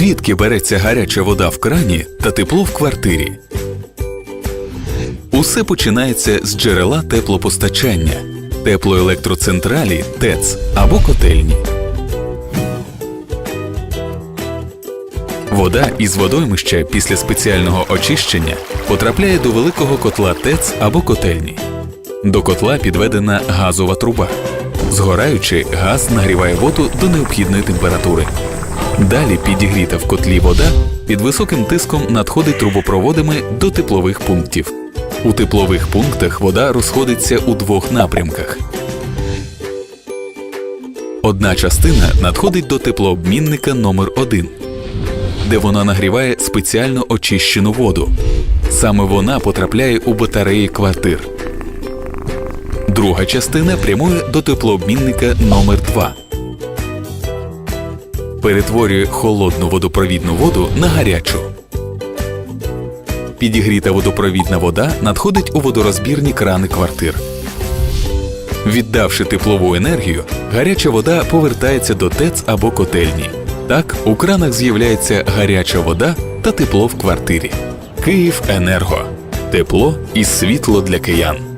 Звідки береться гаряча вода в крані та тепло в квартирі? Усе починається з джерела теплопостачання, теплоелектроцентралі ТЕЦ або котельні. Вода із водоймища після спеціального очищення потрапляє до великого котла ТЕЦ або котельні. До котла підведена газова труба. Згораючи, газ нагріває воду до необхідної температури. Далі підігріта в котлі вода під високим тиском надходить трубопроводами до теплових пунктів. У теплових пунктах вода розходиться у двох напрямках. Одна частина надходить до теплообмінника номер 1 де вона нагріває спеціально очищену воду. Саме вона потрапляє у батареї квартир. Друга частина прямує до теплообмінника номер 2 перетворює холодну водопровідну воду на гарячу. Підігріта водопровідна вода надходить у водорозбірні крани квартир. Віддавши теплову енергію, гаряча вода повертається до ТЕЦ або котельні. Так, у кранах з'являється гаряча вода та тепло в квартирі. Київ Енерго. Тепло і світло для киян.